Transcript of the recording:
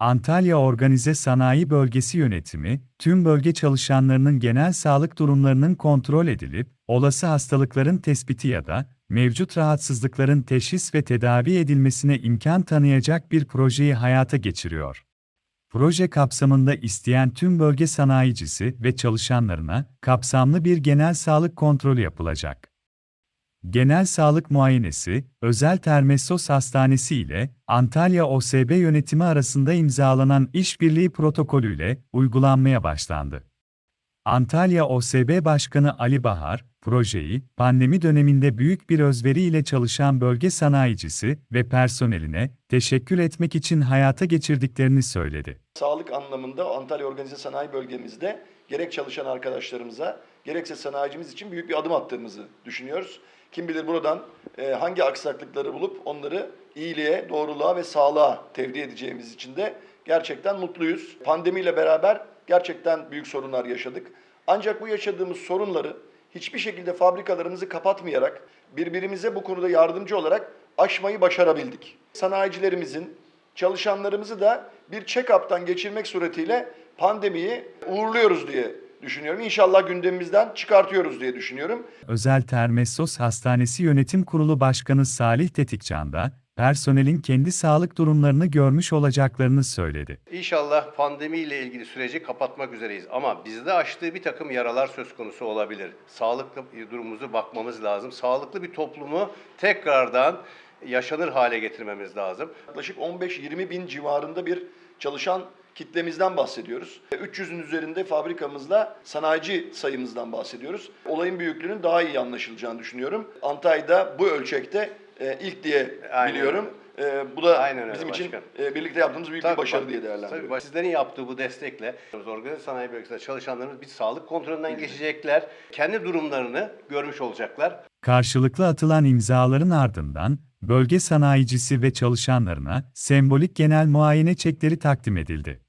Antalya Organize Sanayi Bölgesi Yönetimi, tüm bölge çalışanlarının genel sağlık durumlarının kontrol edilip, olası hastalıkların tespiti ya da mevcut rahatsızlıkların teşhis ve tedavi edilmesine imkan tanıyacak bir projeyi hayata geçiriyor. Proje kapsamında isteyen tüm bölge sanayicisi ve çalışanlarına kapsamlı bir genel sağlık kontrolü yapılacak. Genel sağlık muayenesi, Özel Termessos Hastanesi ile Antalya OSB yönetimi arasında imzalanan işbirliği protokolüyle uygulanmaya başlandı. Antalya OSB Başkanı Ali Bahar, projeyi pandemi döneminde büyük bir özveriyle çalışan bölge sanayicisi ve personeline teşekkür etmek için hayata geçirdiklerini söyledi. Sağlık anlamında Antalya Organize Sanayi Bölgemizde gerek çalışan arkadaşlarımıza gerekse sanayicimiz için büyük bir adım attığımızı düşünüyoruz. Kim bilir buradan e, hangi aksaklıkları bulup onları iyiliğe, doğruluğa ve sağlığa tevdi edeceğimiz için de gerçekten mutluyuz. Pandemiyle beraber gerçekten büyük sorunlar yaşadık. Ancak bu yaşadığımız sorunları hiçbir şekilde fabrikalarımızı kapatmayarak birbirimize bu konuda yardımcı olarak aşmayı başarabildik. Sanayicilerimizin, çalışanlarımızı da bir check-up'tan geçirmek suretiyle pandemiyi uğurluyoruz diye düşünüyorum. İnşallah gündemimizden çıkartıyoruz diye düşünüyorum. Özel Termessos Hastanesi Yönetim Kurulu Başkanı Salih Tetikcan da, personelin kendi sağlık durumlarını görmüş olacaklarını söyledi. İnşallah pandemiyle ilgili süreci kapatmak üzereyiz ama bizde açtığı bir takım yaralar söz konusu olabilir. Sağlıklı durumumuzu bakmamız lazım. Sağlıklı bir toplumu tekrardan yaşanır hale getirmemiz lazım. Yaklaşık 15-20 bin civarında bir çalışan kitlemizden bahsediyoruz. 300'ün üzerinde fabrikamızla sanayici sayımızdan bahsediyoruz. Olayın büyüklüğünün daha iyi anlaşılacağını düşünüyorum. Antalya'da bu ölçekte e, ilk diye Aynen biliyorum. E, bu da Aynen öyle bizim için başkan. e, birlikte yaptığımız büyük bir Tabii, başarı bak- diye değerlendiriyorum. Tabii, sizlerin yaptığı bu destekle organize sanayi bölgesinde çalışanlarımız bir sağlık kontrolünden geçecekler. Kendi durumlarını görmüş olacaklar. Karşılıklı atılan imzaların ardından, bölge sanayicisi ve çalışanlarına sembolik genel muayene çekleri takdim edildi.